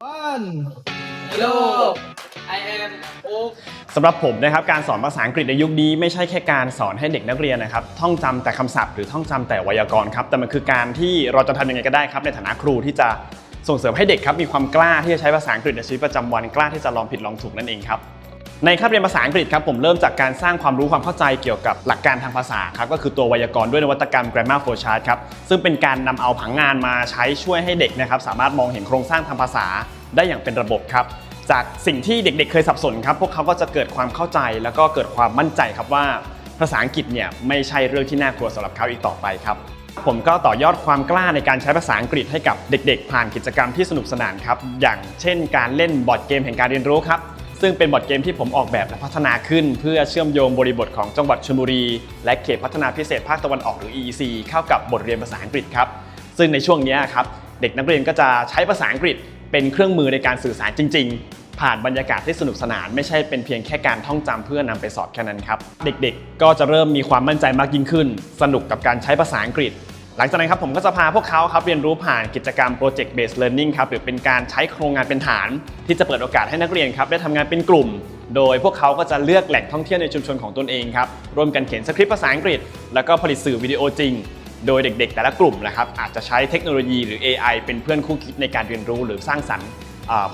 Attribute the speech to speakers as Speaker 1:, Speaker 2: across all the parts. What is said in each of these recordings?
Speaker 1: one
Speaker 2: Hello I am Oak
Speaker 3: สำหรับผมนะครับการสอนภาษาอังกฤษในยุคนี้ไม่ใช่แค่การสอนให้เด็กนักเรียนนะครับท่องจำแต่คำศัพท์หรือท่องจำแต่ไวยากรณ์ครับแต่มันคือการที่เราจะทำยังไงก็ได้ครับ ในฐานะครูที่จะส่งเสริมให้เด็กครับมีความกล้าที่จะใช้ภาษาอังกฤษในชีวิตประจำวันกล้าที่จะลองผิดลองถูกนั่นเองครับ ในคาบเรียนภาษาอังกฤษครับผมเริ่มจากการสร้างความรู้ความเข้าใจเกี่ยวกับหลักการทางภาษาครับก็คือตัวไวยากรณ์ด้วยนวัตกรรม grammar flowchart ครับซึ่งเป็นการนำเอาผังงานมาใช้ช่วยให้เด็กนะครับสามารถมองเห็นโครงสร้างทางภาษาได้อย่างเป็นระบบครับจากสิ่งที่เด็กๆ เคยสับสนครับพวกเขาก็จะเกิดความเข้าใจ แล้วก็เกิดความมั่นใจครับว่า ภาษาอังกฤษเนี่ยไม่ใช่เรื่องที่น่ากลัวสำหรับเขาอีกต่อไปครับผมก็ต่อยอดความกล้าในการใช้ภาษาอังกฤษให้กับเด็ก ๆ ผ่านกิจกรรมที่สนุกสนานครับอย่างเช่น การเล่นบอร์ดเกมแห่งการเรียนรู้ครับ ซึ่งเป็นบอร์ดเกมที่ผมออกแบบและพัฒนาขึ้น เพื่อเชื่อมโยงบริบทของจังหวัดชลบุรี และเขตพัฒนาพิเศษภาคตะวันออกหรือ EEC เข้ากับบทเรียนภาษาอังกฤษครับ ซึ่งในช่วงนี้ครับเด็กนักเรียนก็จะใช้ภาษาอังกฤษ เป็นเครื่องมือในการสื่อสารจริง ๆ ผ่านบรรยากาศที่สนุกสนาน ไม่ใช่เป็นเพียงแค่การท่องจำเพื่อนำไปสอบแค่นั้นครับ เด็กๆ ก็จะเริ่มมีความมั่นใจมากยิ่งขึ้น สนุกกับการใช้ภาษาอังกฤษ หลังจากนั้นครับผมก็จะพาพวกเขาครับเรียนรู้ผ่านกิจกรรม Project Based Learning ครับหรือเป็นการใช้โครงงานเป็นฐาน ที่จะเปิดโอกาสให้นักเรียนครับได้ทำงานเป็นกลุ่ม โดยพวกเขาก็จะเลือกแหล่งท่องเที่ยวในชุมชนของตนเองครับร่วมกันเขียนสคริปต์ภาษาอังกฤษ แล้วก็ผลิตสื่อวิดีโอจริง โดยเด็ก ๆ แต่ละกลุ่มนะครับอาจจะใช้เทคโนโลยีหรือ AI เป็นเพื่อนคู่คิดในการเรียนรู้หรือสร้างสรรค์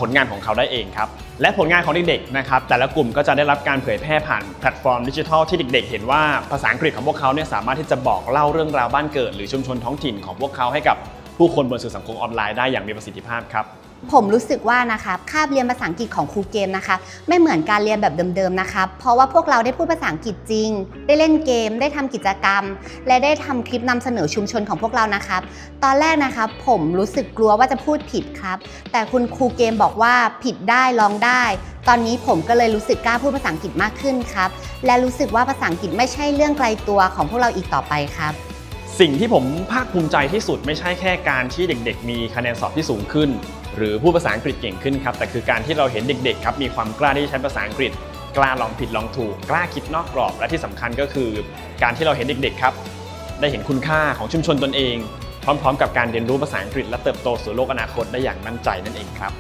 Speaker 3: ผลงานของเขาได้เองครับ และผลงานของเด็กๆนะครับแต่ละกลุ่มก็จะได้รับการเผยแพร่ผ่านแพลตฟอร์มดิจิทัลที่เด็ก ๆ เห็นว่าภาษาอังกฤษของพวกเขาเนี่ยสามารถที่จะบอกเล่าเรื่องราวบ้านเกิด หรือชุมชนท้องถิ่นของพวกเขาให้กับ ผู้คนบนสื่อสังคมออนไลน์ได้อย่างมีประสิทธิภาพครับ
Speaker 4: ผมรู้สึกว่านะครับคาบเรียนภาษาอังกฤษของครูเกมนะคะ ไม่เหมือนการเรียนแบบเดิมๆนะครับเพราะว่าพวกเราได้พูดภาษาอังกฤษจริง ได้เล่นเกม ได้ทำกิจกรรม และได้ทำคลิปนำเสนอชุมชนของพวกเรานะครับ ตอนแรกนะครับผมรู้สึกกลัวว่าจะพูดผิดครับ แต่คุณครูเกมบอกว่าผิดได้ลองได้ ตอนนี้ผมก็เลยรู้สึกกล้าพูดภาษาอังกฤษมากขึ้นครับ และรู้สึกว่าภาษาอังกฤษไม่ใช่เรื่องไกลตัวของพวกเราอีกต่อไปครับ
Speaker 3: สิ่งที่ผมภาคภูมิใจที่สุดไม่ใช่แค่การที่เด็ก ๆ มีคะแนนสอบที่สูงขึ้น หรือพูดภาษาอังกฤษเก่งขึ้นครับแต่คือการที่เราเห็นเด็กๆครับมีความกล้าที่จะใช้ภาษาอังกฤษ กล้าลองผิดลองถูก กล้าคิดนอกกรอบ และที่สำคัญก็คือ การที่เราเห็นเด็กๆครับได้เห็นคุณค่าของชุมชนตนเอง พร้อม ๆ กับการเรียนรู้ภาษาอังกฤษและเติบโตสู่โลกอนาคตได้อย่างมั่นใจนั่นเองครับ